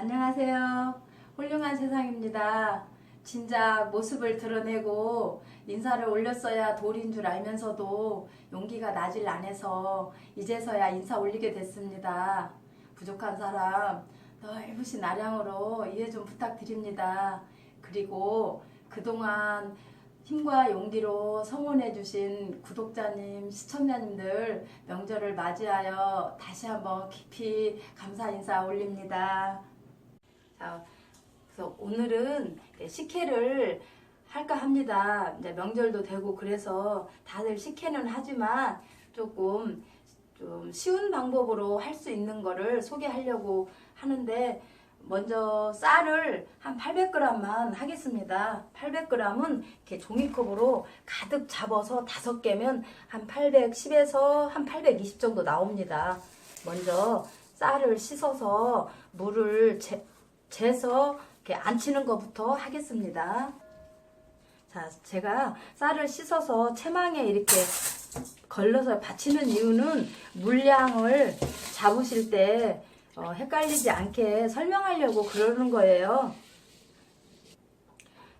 안녕하세요. 훌륭한 세상입니다. 진작 모습을 드러내고 인사를 올렸어야 도리인 줄 알면서도 용기가 나질 않아서 이제서야 인사 올리게 됐습니다. 부족한 사람 넓으신 아량으로 이해 좀 부탁드립니다. 그리고 그동안 힘과 용기로 성원해주신 구독자님, 시청자님들 명절을 맞이하여 다시 한번 깊이 감사 인사 올립니다. 자, 그래서 오늘은 식혜를 할까 합니다. 이제 명절도 되고 그래서 다들 식혜는 하지만 조금 좀 쉬운 방법으로 할 수 있는 거를 소개하려고 하는데 먼저 쌀을 한 800g만 하겠습니다. 800g은 이렇게 종이컵으로 가득 잡아서 다섯 개면 한 810에서 한 820 정도 나옵니다. 먼저 쌀을 씻어서 물을 재, 재서 이렇게 안 치는 것부터 하겠습니다. 자, 제가 쌀을 씻어서 채망에 이렇게 걸러서 받치는 이유는 물량을 잡으실 때 어, 헷갈리지 않게 설명하려고 그러는 거예요.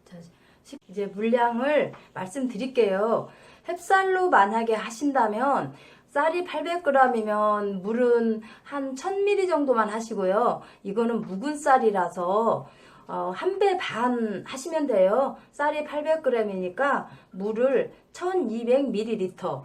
자, 시- 이제 물량을 말씀드릴게요. 햅쌀로 만약에 하신다면 쌀이 800g이면 물은 한 1000ml 정도만 하시고요. 이거는 묵은 쌀이라서 어, 한 배 반 하시면 돼요. 쌀이 800g이니까 물을 1200ml.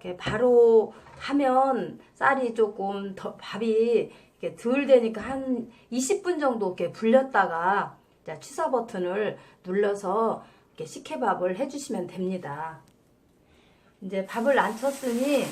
이렇게 바로 하면 쌀이 조금 더 밥이 이렇게 덜 되니까 한 20분 정도 이렇게 불렸다가 자, 취사 버튼을 눌러서 이렇게 식혜밥을 해주시면 됩니다. 이제 밥을 안 쳤으니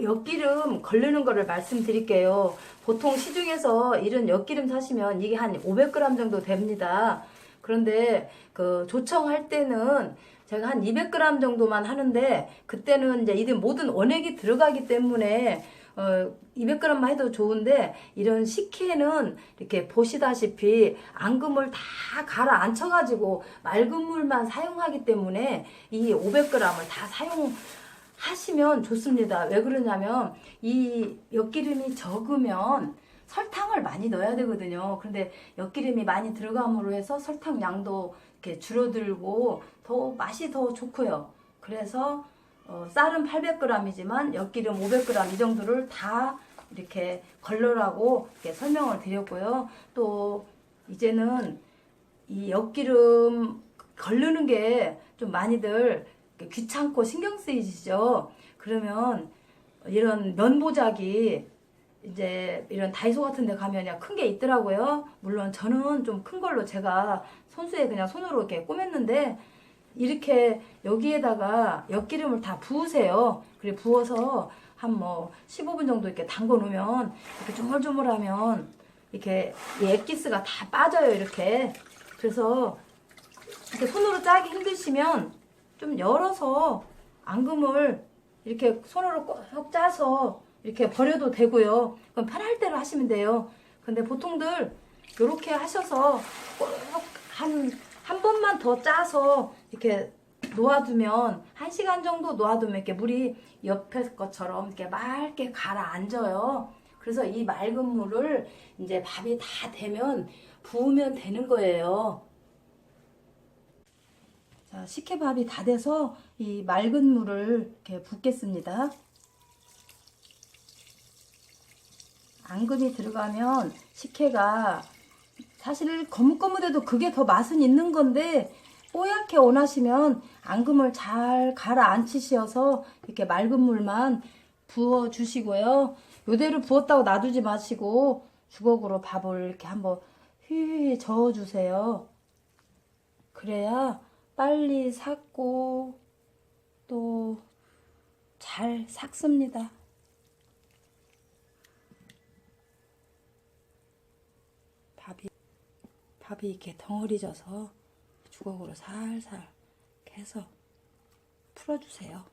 엿기름 걸르는 거를 말씀드릴게요. 보통 시중에서 이런 엿기름 사시면 이게 한 500g 정도 됩니다. 그런데 그 조청할 때는 제가 한 200g 정도만 하는데 그때는 이제 이들 모든 원액이 들어가기 때문에 어 200g만 해도 좋은데 이런 식혜는 이렇게 보시다시피 앙금을 다 갈아 앉혀 가지고 맑은 물만 사용하기 때문에 이 500g을 다 사용 하시면 좋습니다. 왜 그러냐면 이 엿기름이 적으면 설탕을 많이 넣어야 되거든요. 근데 엿기름이 많이 들어감으로 해서 설탕 양도 이렇게 줄어들고 더 맛이 더 좋고요. 그래서 어, 쌀은 800g이지만 엿기름 500g 이 정도를 다 이렇게 걸러라고 이렇게 설명을 드렸고요. 또 이제는 이 엿기름 걸르는 게 좀 많이들 귀찮고 신경 쓰이시죠. 그러면 이런 면보자기 이제 이런 다이소 같은 데 가면 큰게 있더라고요. 물론 저는 좀 큰 걸로 제가 손수에 그냥 손으로 이렇게 꼬맸는데 이렇게 여기에다가 엿기름을 다 부으세요. 그리고 부어서 한 뭐 15분 정도 이렇게 담궈 놓으면 이렇게 조물조물하면 이렇게 이 액기스가 다 빠져요. 이렇게. 그래서 이렇게 손으로 짜기 힘드시면 좀 열어서 앙금을 이렇게 손으로 꼭 짜서 이렇게 버려도 되고요. 그럼 편할 대로 하시면 돼요. 근데 보통들 이렇게 하셔서 꼭 한, 한 번만 더 짜서 이렇게 놓아두면 한 시간 정도 놓아두면 이렇게 물이 옆에 것처럼 이렇게 맑게 가라앉아요. 그래서 이 맑은 물을 이제 밥이 다 되면 부으면 되는 거예요. 자, 식혜밥이 다 돼서 이 맑은 물을 이렇게 붓겠습니다. 앙금이 들어가면 식혜가 사실 거뭇거뭇해도 그게 더 맛은 있는 건데 뽀얗게 원하시면 앙금을 잘 가라앉히셔서 이렇게 맑은 물만 부어 주시고요. 요대로 부었다고 놔두지 마시고 주걱으로 밥을 이렇게 한번 휘휘 저어 주세요. 그래야 빨리 삭고 또 잘 삭습니다. 밥이 밥이 이렇게 덩어리 져서 주걱으로 살살 해서 풀어주세요.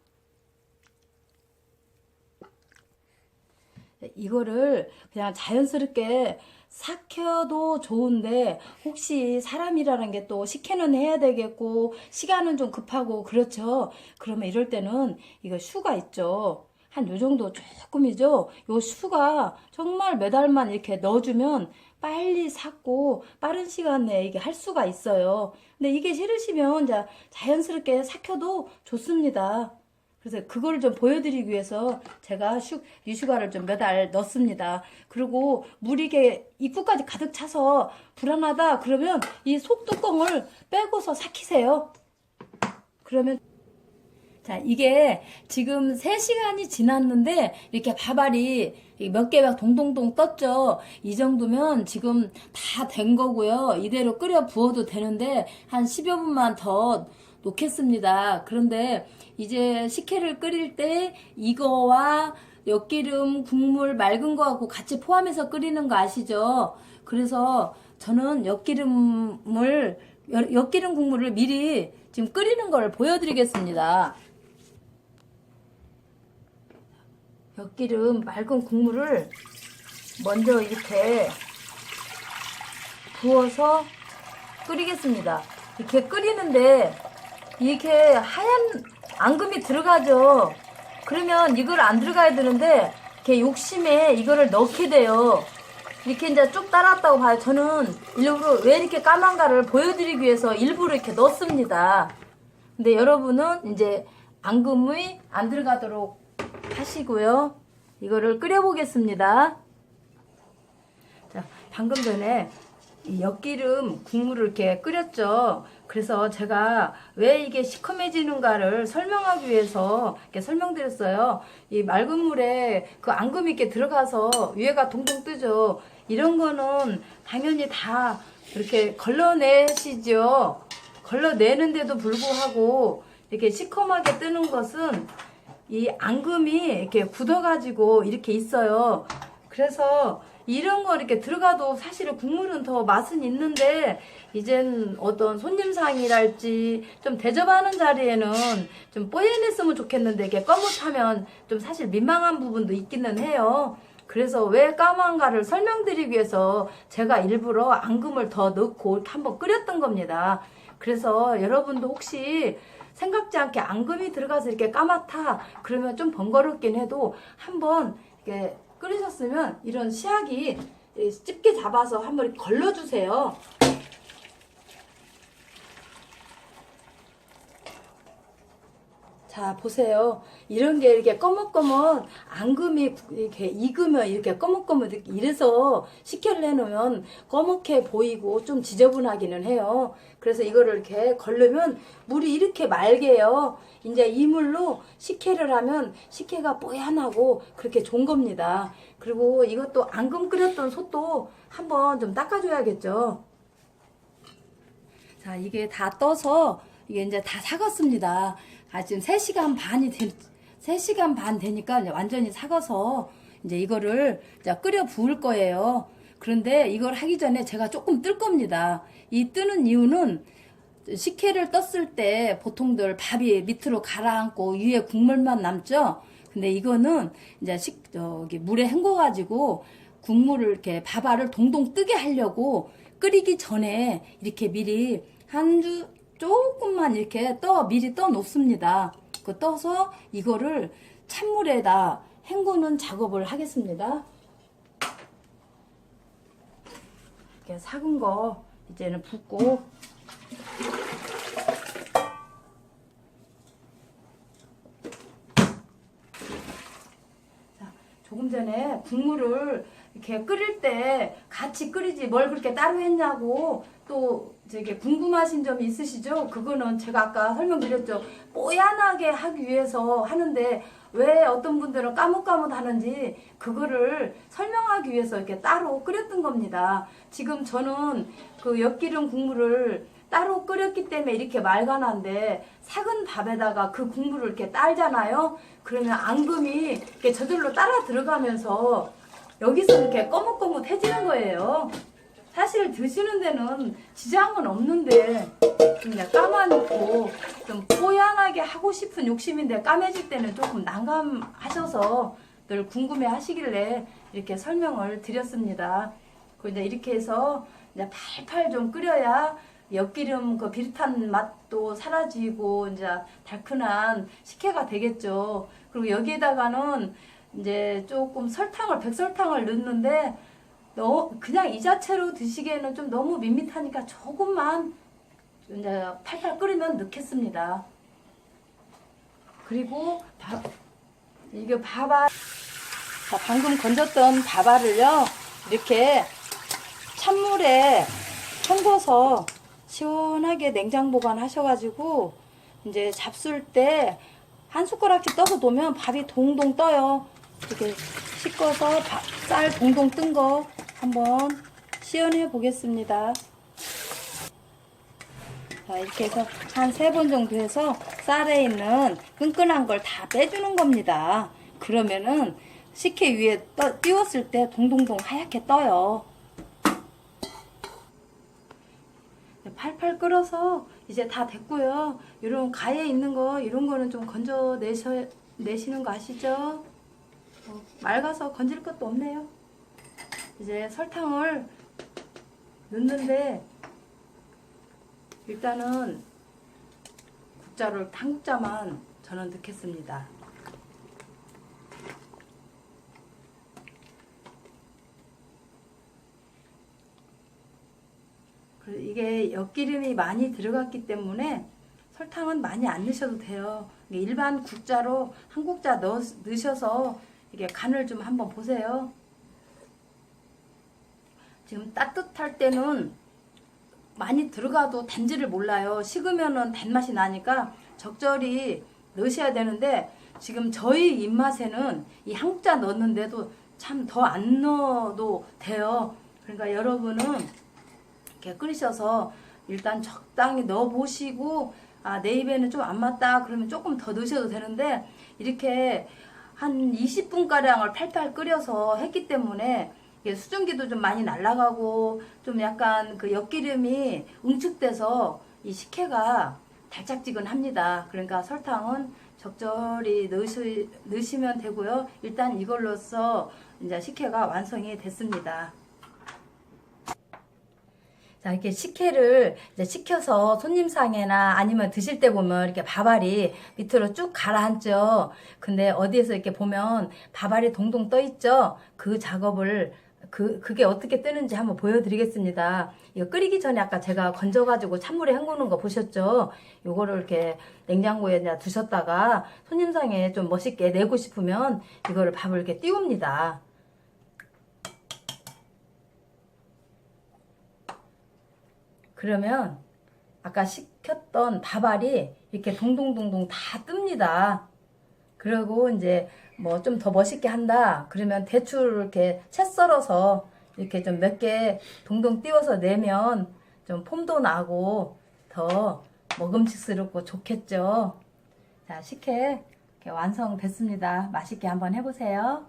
이거를 그냥 자연스럽게 삭혀도 좋은데 혹시 사람이라는 게 또 식혜는 해야 되겠고 시간은 좀 급하고 그렇죠. 그러면 이럴 때는 이거 슈가 있죠. 한 요 정도 조금이죠. 요 수가 정말 매달만 이렇게 넣어주면 빨리 삭고 빠른 시간 내에 이게 할 수가 있어요. 근데 이게 싫으시면 이제 자연스럽게 삭혀도 좋습니다. 그래서 그거를 좀 보여드리기 위해서 제가 슈, 유슈가를 좀 몇 알 넣습니다. 그리고 물이 이게 입구까지 가득 차서 불안하다 그러면 이 속 뚜껑을 빼고서 삭히세요. 그러면 자, 이게 지금 3시간이 지났는데 이렇게 밥알이 몇 개가 동동동 떴죠. 이 정도면 지금 다 된 거고요. 이대로 끓여 부어도 되는데 한 10여 분만 더 놓겠습니다. 그런데 이제 식혜를 끓일 때 이거와 엿기름 국물 맑은 거하고 같이 포함해서 끓이는 거 아시죠? 그래서 저는 엿기름을 엿- 엿기름 국물을 미리 지금 끓이는 걸 보여드리겠습니다. 엿기름 맑은 국물을 먼저 이렇게 부어서 끓이겠습니다. 이렇게 끓이는데 이렇게 하얀 앙금이 들어가죠. 그러면 이걸 안 들어가야 되는데 이렇게 욕심에 이거를 넣게 돼요. 이렇게 이제 쭉 따랐다고 봐요. 저는 일부러 왜 이렇게 까만가를 보여드리기 위해서 일부러 이렇게 넣습니다. 근데 여러분은 이제 앙금이 안 들어가도록 하시고요. 이거를 끓여보겠습니다. 자, 방금 전에 이 엿기름 국물을 이렇게 끓였죠. 그래서 제가 왜 이게 시커매지는가를 설명하기 위해서 이렇게 설명드렸어요. 이 맑은 물에 그 앙금이 이렇게 들어가서 위에가 동동 뜨죠. 이런 거는 당연히 다 이렇게 걸러내시죠. 걸러내는데도 불구하고 이렇게 시커멓게 뜨는 것은 이 앙금이 이렇게 굳어가지고 이렇게 있어요. 그래서 이런 거 이렇게 들어가도 사실은 국물은 더 맛은 있는데 이젠 어떤 손님상이랄지 좀 대접하는 자리에는 좀 뽀얀했으면 좋겠는데 이게 거뭇하면 좀 사실 민망한 부분도 있기는 해요. 그래서 왜 까만가를 설명드리기 위해서 제가 일부러 앙금을 더 넣고 한번 끓였던 겁니다. 그래서 여러분도 혹시 생각지 않게 앙금이 들어가서 이렇게 까맣다 그러면 좀 번거롭긴 해도 한번 이렇게 끓이셨으면 이런 시약이 집게 잡아서 한번 걸러주세요. 자 보세요. 이런 게 이렇게 꺼뭇꺼뭇 앙금이 이렇게 익으면 이렇게 이렇게 이래서 식혜를 해놓으면 꺼멓게 보이고 좀 지저분하기는 해요. 그래서 이거를 이렇게 걸르면 물이 이렇게 맑게요. 이제 이 물로 식혜를 하면 식혜가 뽀얀하고 그렇게 좋은 겁니다. 그리고 이것도 앙금 끓였던 솥도 한번 좀 닦아줘야겠죠. 자, 이게 다 떠서 이게 이제 다 사갔습니다. 아, 지금 3시간 반이 되, 3시간 반 되니까 완전히 사가서 이제 이거를 이제 끓여 부을 거예요. 그런데 이걸 하기 전에 제가 조금 뜰 겁니다. 이 뜨는 이유는 식혜를 떴을 때 보통들 밥이 밑으로 가라앉고 위에 국물만 남죠. 근데 이거는 이제 식 저기 물에 헹궈 가지고 국물을 이렇게 밥알을 동동 뜨게 하려고 끓이기 전에 이렇게 미리 한주 조금만 이렇게 떠 미리 떠 놓습니다. 그 떠서 이거를 찬물에다 헹구는 작업을 하겠습니다. 이렇게 삭은 거 이제는 붓고 자, 조금 전에 국물을 이렇게 끓일 때 같이 끓이지 뭘 그렇게 따로 했냐고 또 저게 궁금하신 점이 있으시죠? 그거는 제가 아까 설명드렸죠. 뽀얀하게 하기 위해서 하는데 왜 어떤 분들은 까뭇까뭇 하는지 그거를 설명하기 위해서 이렇게 따로 끓였던 겁니다. 지금 저는 그 엿기름 국물을 따로 끓였기 때문에 이렇게 맑아난데 삭은 밥에다가 그 국물을 이렇게 딸잖아요. 그러면 앙금이 이렇게 저절로 따라 들어가면서 여기서 이렇게 꺼뭇꺼뭇해지는 거예요. 사실 드시는 데는 지장은 없는데 그냥 까만있고 좀 뽀얀하게 하고 싶은 욕심인데 까매질 때는 조금 난감하셔서 늘 궁금해 하시길래 이렇게 설명을 드렸습니다. 그 이제 이렇게 해서 이제 팔팔 좀 끓여야 엿기름 그 비릿한 맛도 사라지고 이제 달큰한 식혜가 되겠죠. 그리고 여기에다가는 이제 조금 설탕을 백설탕을 넣는데 너 그냥 이 자체로 드시기에는 좀 너무 밋밋하니까 조금만 이제 팔팔 끓이면 넣겠습니다. 그리고 밥 이게 밥알 자, 방금 건졌던 밥알을요 이렇게 찬물에 헹궈서 시원하게 냉장 보관하셔가지고 이제 잡술 때 한 숟가락씩 떠서 놓으면 밥이 동동 떠요. 이렇게 씻어서 밥, 쌀 동동 뜬 거 한번 시연해 보겠습니다. 자, 이렇게 해서 한 세 번 정도 해서 쌀에 있는 끈끈한 걸 다 빼주는 겁니다. 그러면은 식혜 위에 떠, 띄웠을 때 동동동 하얗게 떠요. 네, 팔팔 끓어서 이제 다 됐고요. 이런 가에 있는 거 이런 거는 좀 건져 내셔 내시는 거 아시죠? 어, 맑아서 건질 것도 없네요. 이제 설탕을 넣는데 일단은 국자를 한 국자만 저는 넣겠습니다. 이게 엿기름이 많이 들어갔기 때문에 설탕은 많이 안 넣으셔도 돼요. 이게 일반 국자로 한 국자 넣, 넣으셔서 이게 간을 좀 한번 보세요. 지금 따뜻할 때는 많이 들어가도 단지를 몰라요. 식으면은 단맛이 나니까 적절히 넣으셔야 되는데 지금 저희 입맛에는 이 한 국자 넣었는데도 참 더 안 넣어도 돼요. 그러니까 여러분은 이렇게 끓이셔서 일단 적당히 넣어 보시고 아, 내 입에는 좀 안 맞다 그러면 조금 더 넣으셔도 되는데 이렇게 한 20분 가량을 팔팔 끓여서 했기 때문에 수증기도 좀 많이 날아가고 좀 약간 그 엿기름이 응축돼서 이 식혜가 달짝지근합니다. 그러니까 설탕은 적절히 넣으시, 넣으시면 되고요. 일단 이걸로써 이제 식혜가 완성이 됐습니다. 자, 이렇게 식혜를 이제 식혀서 손님상에나 아니면 드실 때 보면 이렇게 밥알이 밑으로 쭉 가라앉죠. 근데 어디에서 이렇게 보면 밥알이 동동 떠 있죠. 그 작업을 그, 그게 어떻게 뜨는지 한번 보여드리겠습니다. 이거 끓이기 전에 아까 제가 건져가지고 찬물에 헹구는 거 보셨죠? 요거를 이렇게 냉장고에 두셨다가 손님상에 좀 멋있게 내고 싶으면 이거를 밥을 이렇게 띄웁니다. 그러면 아까 식혔던 밥알이 이렇게 동동동동 다 뜹니다. 그리고 이제 뭐 좀 더 멋있게 한다. 그러면 대추를 이렇게 채 썰어서 이렇게 좀 몇 개 동동 띄워서 내면 좀 폼도 나고 더 먹음직스럽고 좋겠죠. 자, 식혜 이렇게 완성됐습니다. 맛있게 한번 해보세요.